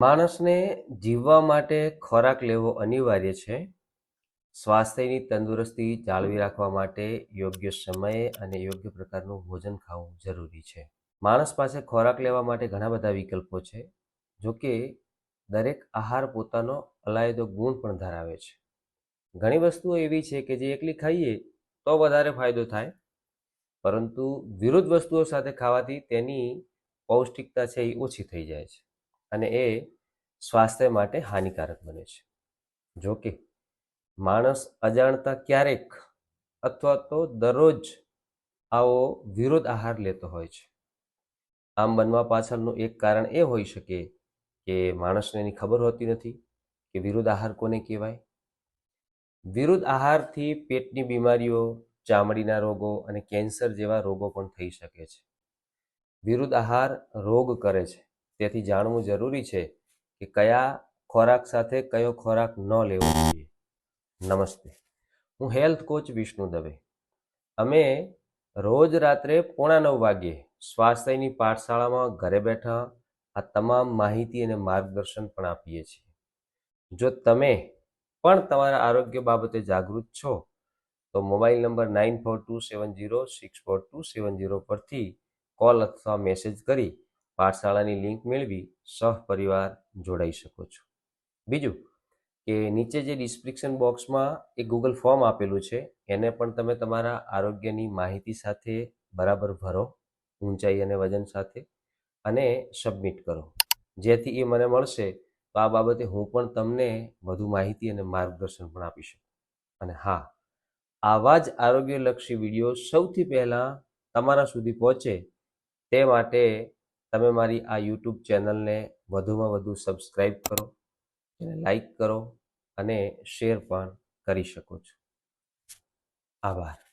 માણસને જીવવા માટે ખોરાક લેવો અનિવાર્ય છે. સ્વાસ્થ્યની તંદુરસ્તી જાળવી રાખવા માટે યોગ્ય સમયે અને યોગ્ય પ્રકારનું ભોજન ખાવું જરૂરી છે. માણસ પાસે ખોરાક લેવા માટે ઘણા બધા વિકલ્પો છે, જો કે દરેક આહાર પોતાનો અલાયદો ગુણ પણ ધરાવે છે. ઘણી વસ્તુઓ એવી છે કે જે એકલી ખાઈએ તો વધારે ફાયદો થાય, પરંતુ વિરુદ્ધ વસ્તુઓ સાથે ખાવાથી તેની પૌષ્ટિકતા છે એ ઓછી થઈ જાય છે. અને એ સ્વાસ્થ્ય માટે હાનિકારક બને છે. જો કે, માણસ અજાણતા ક્યારેક અથવા તો દરરોજ આવો વિરોધ આહાર લેતો હોય છે. આમ બનવા પાછળનું એક કારણ એ હોઈ શકે કે માણસને એની ખબર હોતી નથી કે વિરુદ્ધ આહાર કોને કહેવાય. વિરુદ્ધ આહારથી પેટની બીમારીઓ, ચામડીના રોગો અને કેન્સર જેવા રોગો પણ થઈ શકે છે. વિરુદ્ધ આહાર રોગ કરે છે. તેથી જાણવું જરૂરી છે કે કયા ખોરાક સાથે કયો ખોરાક ન લેવો જોઈએ. નમસ્તે. હું હેલ્થ કોચ વિષ્ણુ દવે. અમે રોજ રાત્રે પોણા નવ વાગ્યે સ્વાસ્થ્યની પાઠશાળામાં ઘરે બેઠા આ તમામ માહિતી અને માર્ગદર્શન પણ આપીએ છીએ. જો તમે પણ તમારા આરોગ્ય બાબતે જાગૃત છો, તો mobile number nine four two seven zero six four two seven zero પરથી કોલ અથવા મેસેજ કરી પાઠશાળાની લિંક મેળવી સહપરિવાર જોડાઈ શકો છો. બીજું કે નીચે જે ડિસ્ક્રિપ્શન બોક્સમાં એક ગૂગલ ફોર્મ આપેલું છે, એને પણ તમે તમારા આરોગ્યની માહિતી સાથે બરાબર ભરો, ઊંચાઈ અને વજન સાથે, અને સબમિટ કરો. જેથી એ મને મળશે તો આ બાબતે હું પણ તમને વધુ માહિતી અને માર્ગદર્શન પણ આપી શકું. અને હા, આવા જ આરોગ્યલક્ષી વીડિયો સૌથી પહેલાં તમારા સુધી પહોંચે તે માટે તમે મારી આ યુટ્યુબ ચેનલને વધુમાં વધુ સબસ્ક્રાઈબ કરો, એને લાઈક કરો અને શેર પણ કરી શકો છો. આભાર.